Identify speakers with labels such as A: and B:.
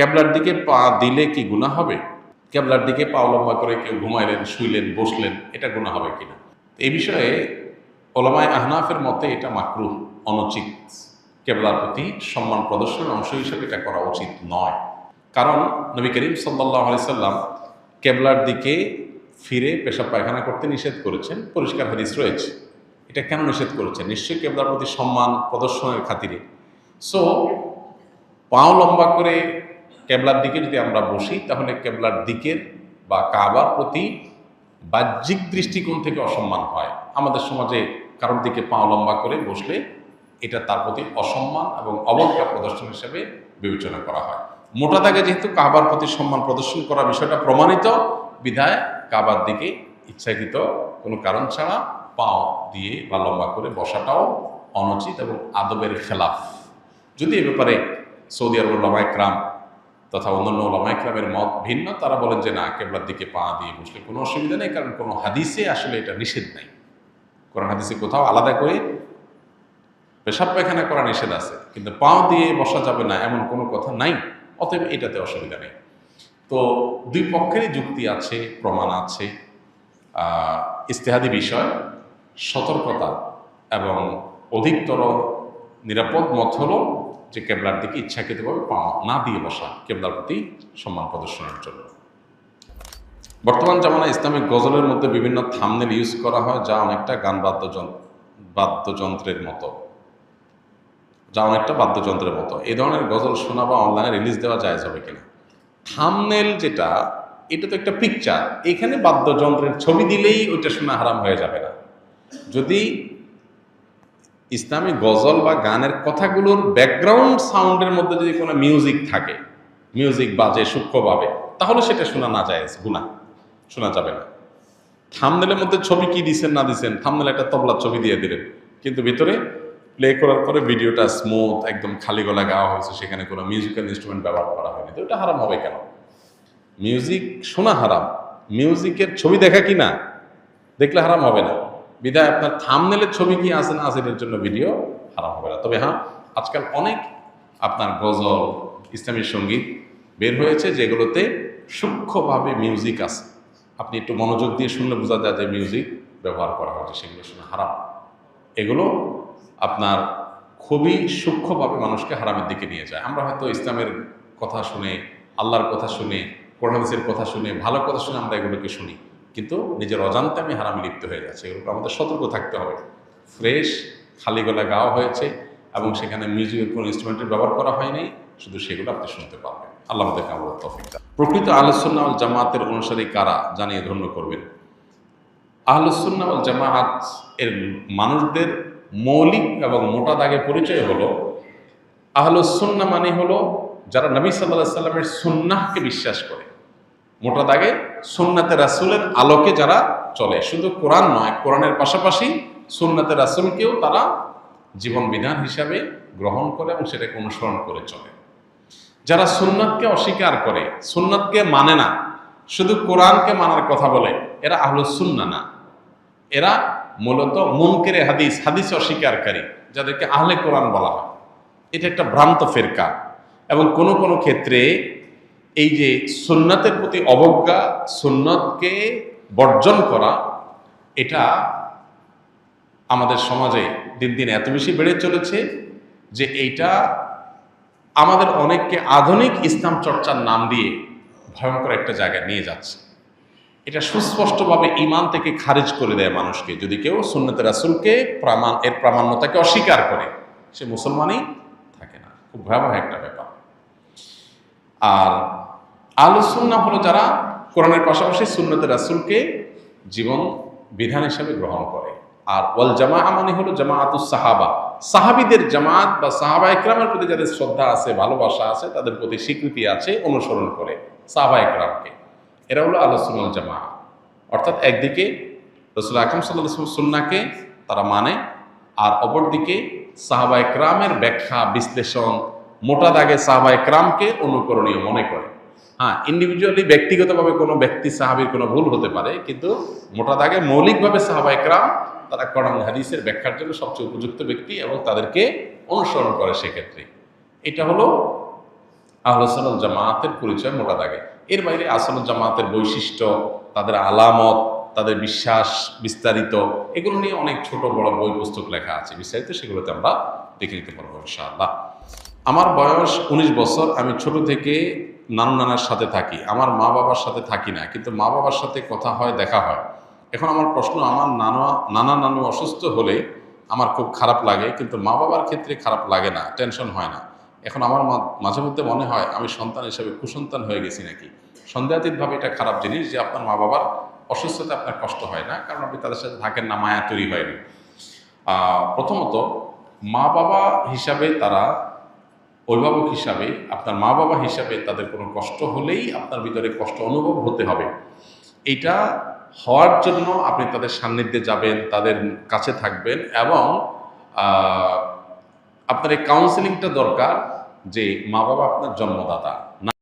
A: ক্যাবলার দিকে পা দিলে কি গুণা হবে? ক্যাবলার দিকে পা লম্বা করে কেউ ঘুমাইলেন, শুইলেন, বসলেন, এটা গুণা হবে কিনা? এই বিষয়ে ওলামায় আহনাফের মতে এটা মাকরু, অনুচিত। কেবলার প্রতি সম্মান প্রদর্শনের অংশ হিসেবে এটা করা উচিত নয়। কারণ নবী করিম সাল্লাহ সাল্লাম কেবলার দিকে ফিরে পেশাব পায়খানা করতে নিষেধ করেছেন। পরিষ্কার হাদিস রয়েছে। এটা কেন নিষেধ করেছেন? নিশ্চয়ই কেবলার প্রতি সম্মান প্রদর্শনের খাতিরে। সো পাও লম্বা করে কেবলার দিকে যদি আমরা বসি, তাহলে কেবলার দিকের বা কাবার প্রতি বাহ্যিক দৃষ্টিকোণ থেকে অসম্মান হয়। আমাদের সমাজে কারোর দিকে পাও লম্বা করে বসলে এটা তার প্রতি অসম্মান এবং অবজ্ঞা প্রদর্শন হিসেবে বিবেচনা করা হয়। মোটা দাগে যেহেতু কাবার প্রতি সম্মান প্রদর্শন করা বিষয়টা প্রমাণিত, বিধায় কাবার দিকে ইচ্ছাকৃত কোনো কারণ ছাড়া পাও দিয়ে বা লম্বা করে বসাটাও অনুচিত এবং আদবের খেলাফ। যদি এ ব্যাপারে সৌদি আরবের লমায়ক্রাম তথা অন্যান্য লমায়ক্রামের মত ভিন্ন। তারা বলেন যে, না, কেবলার দিকে পা দিয়ে বসলে কোনো অসুবিধা নেই, কারণ কোনো হাদিসে আসলে এটা নিষেধ নাই। কোরআন হাদিসে কোথাও আলাদা করে পেশাব পায়খানা করা নিষেধ আছে, কিন্তু পাও দিয়ে বসা যাবে না এমন কোনো কথা নাই, অতএব এটাতে অসুবিধা নেই। তো দুই পক্ষেরই যুক্তি আছে, প্রমাণ আছে। ইস্তেহাদি বিষয়, সতর্কতা এবং অধিকতর নিরাপদ মত হলো যে কেবলার দিকে ইচ্ছাকৃতভাবে পা না দিয়ে বসা কেবলার প্রতি সম্মান প্রদর্শনের জন্য। বর্তমান জামানায় ইসলামিক গজলের মধ্যে বিভিন্ন থামনেল ইউজ করা হয়, যা অনেকটা গান বাদ্যযন্ত্র বাদ্যযন্ত্রের মতো। যা অনেকটা বাদ্যযন্ত্রের মতো। এই ধরনের গজল শোনা বা অনলাইনে রিলিজ দেওয়া যায় যাবে কিনা? থামনেল যেটা, এটা তো একটা পিকচার এখানে বাদ্যযন্ত্রের ছবি দিলেই ওইটা শোনা হারাম হয়ে যাবে না। যদি ইসলামী গজল বা গানের কথাগুলোর ব্যাকগ্রাউন্ড সাউন্ডের মধ্যে যদি কোনো মিউজিক থাকে মিউজিক বাজে, সূক্ষ্মভাবে, তাহলে সেটা শোনা না যায় গুণা শোনা যাবে না। থামনেলের মধ্যে ছবি কি দিছেন, না দিছেন থামনেল একটা তবলার ছবি দিয়ে দিলেন। কিন্তু ভিতরে প্লে করার পরে ভিডিওটা স্মুথ একদম খালি গলা গাওয়া হয়েছে, সেখানে কোনো মিউজিক্যাল ইনস্ট্রুমেন্ট ব্যবহার করা হয়নি। তো এটা হারাম হবে কেন? মিউজিক শোনা হারাম। মিউজিকের ছবি দেখা কি না? দেখলে হারাম হবে না। বিদায়, আপনার থামনেলের ছবি কি আছে না আছে এটার জন্য ভিডিও হারাম হবে না। তবে হ্যাঁ আজকাল অনেক আপনার গজল, ইসলামী সংগীত বের হয়েছে যেগুলোতে সূক্ষ্মভাবে মিউজিক আছে। আপনি একটু মনোযোগ দিয়ে শুনলে বোঝা যায় যে মিউজিক ব্যবহার করা হচ্ছে সেগুলো শুনে হারাম। এগুলো আপনার খুবই সূক্ষ্মভাবে মানুষকে হারামের দিকে নিয়ে যায়। আমরা হয়তো ইসলামের কথা শুনে, আল্লাহর কথা শুনে কোরআনাদিসের কথা শুনে, ভালো কথা শুনে আমরা এগুলোকে শুনি। কিন্তু নিজের অজান্তে আমি হারামে লিপ্ত হয়ে যাচ্ছে। এগুলোকে আমাদের সতর্ক থাকতে হবে। ফ্রেশ, খালি গলা গাওয়া হয়েছে এবং সেখানে মিউজিকের কোনো ইনস্ট্রুমেন্টের ব্যবহার করা হয়নি। শুধু সেগুলো আপনি শুনতে পারবেন। আল্লাহ আমাদেরকে আমরা তফিক প্রকৃত আলোচনা জামাতের অনুসারী কারা? জানিয়ে ধন্য করবেন। আহলুসুন্না ওয়াল জামাআত এর মানুষদের মৌলিক এবং মোটা দাগে পরিচয় হলো আহলুসুন্না মানে হলো যারা নবী সাল্লাহ সাল্লামের সুন্নাহকে বিশ্বাস করে। মোটা দাগে সুন্নাতে রাসুলের আলোকে যারা চলে। শুধু কোরআন নয়, কোরআনের পাশাপাশি সুন্নাতে রাসুলকেও তারা জীবন বিধান হিসাবে গ্রহণ করে এবং সেটাকে অনুসরণ করে চলে। যারা সুন্নাতকে অস্বীকার করে, সুন্নাতকে মানে না, শুধু কোরআনকে মানার কথা বলে, এরা আহলুসুন্না না। এরা মূলত মুনকেরে হাদিস হাদিস অস্বীকারী, যাদেরকে আহলে কোরআন বলা হয়। এটা একটা ভ্রান্ত ফেরকা। এবং কোনো কোনো ক্ষেত্রে এই যে সুন্নাতের প্রতি অবজ্ঞা, সুন্নতকে বর্জন করা, এটা আমাদের সমাজে দিন দিন এত বেশি বেড়ে চলেছে যে এইটা আমাদের অনেককে আধুনিক ইসলাম চর্চার নাম দিয়ে ভয়ঙ্কর একটা জায়গায় নিয়ে যাচ্ছে। এটা সুস্পষ্টভাবে ইমান থেকে খারিজ করে দেয় মানুষকে। যদি কেউ সুন্নতে রাসুলকে প্রামাণ, এর প্রামাণ্যতাকে অস্বীকার করে, সে মুসলমানই থাকে না। খুব ভয়াবহ একটা ব্যাপার। আর আলোচনা হলো যারা কোরআনের পাশাপাশি সুন্নতে রাসুলকে জীবন বিধান হিসাবে গ্রহণ করে। আর ওয়াল জামা মানে হলো জামাআতুস সাহাবা। সাহাবিদের জামাত বা সাহাবা একরামের প্রতি যাদের শ্রদ্ধা আছে, ভালোবাসা আছে, তাদের প্রতি স্বীকৃতি আছে, অনুসরণ করে সাহাবা একরামকে। এরা হলো আলোচনা জামা অর্থাৎ একদিকে রসুল আকরম সাল্লাহ সুন্নাকে তারা মানে আর অপরদিকে সাহাবা একরামের ব্যাখ্যা, বিশ্লেষণ, মোটা দাগে সাহাবা একরামকে অনুকরণীয় মনে করে। হ্যাঁ ইন্ডিভিজুয়ালি ব্যক্তিগতভাবে কোনো ব্যক্তি সাহাবির কোনো ভুল হতে পারে, কিন্তু মোটা দাগে মৌলিকভাবে সাহাবা একরাম তারা কোরআন হাদিসের ব্যাখ্যার জন্য সবচেয়ে উপযুক্ত ব্যক্তি এবং তাদেরকে অনুসরণ করে সেক্ষেত্রে। এটা হলো আহলসল জামাতের পরিচয় মোটা দাগে। এর বাইরে আসল জামাতের বৈশিষ্ট্য, তাদের আলামত, তাদের বিশ্বাস বিস্তারিত, এগুলো নিয়ে অনেক ছোট বড় বই পুস্তক লেখা আছে। বিস্তারিত সেগুলোতে আমরা দেখে নিতে পারব ইনশাআল্লাহ। আমার বয়স উনিশ বছর, আমি ছোট থেকে নানু নানার সাথে থাকি, আমার মা বাবার সাথে থাকি না, কিন্তু মা বাবার সাথে কথা হয়, দেখা হয়। এখন আমার প্রশ্ন, আমার নানা নানা নানু অসুস্থ হলে আমার খুব খারাপ লাগে, কিন্তু মা বাবার ক্ষেত্রে খারাপ লাগে না, টেনশন হয় না। এখন আমার মাঝে মধ্যে মনে হয়, আমি সন্তান হিসেবে কুসন্তান হয়ে গেছি নাকি? সন্দেহাতীতভাবে এটা খারাপ জিনিস যে আপনার মা বাবার অসুস্থতা আপনার কষ্ট হয় না, কারণ আপনি তাদের সাথে থাকেন না, মায়া তৈরি হয়নি। প্রথমত, মা বাবা হিসাবে তারা অভিভাবক হিসাবে, আপনার মা বাবা হিসাবে তাদের কোনো কষ্ট হলেই আপনার ভিতরে কষ্ট অনুভব হতে হবে। এটা হওয়ার জন্য আপনি তাদের সান্নিধ্যে যাবেন, তাদের কাছে থাকবেন এবং আপনার এই কাউন্সেলিংটা দরকার যে মা বাবা আপনার জন্মদাতা। না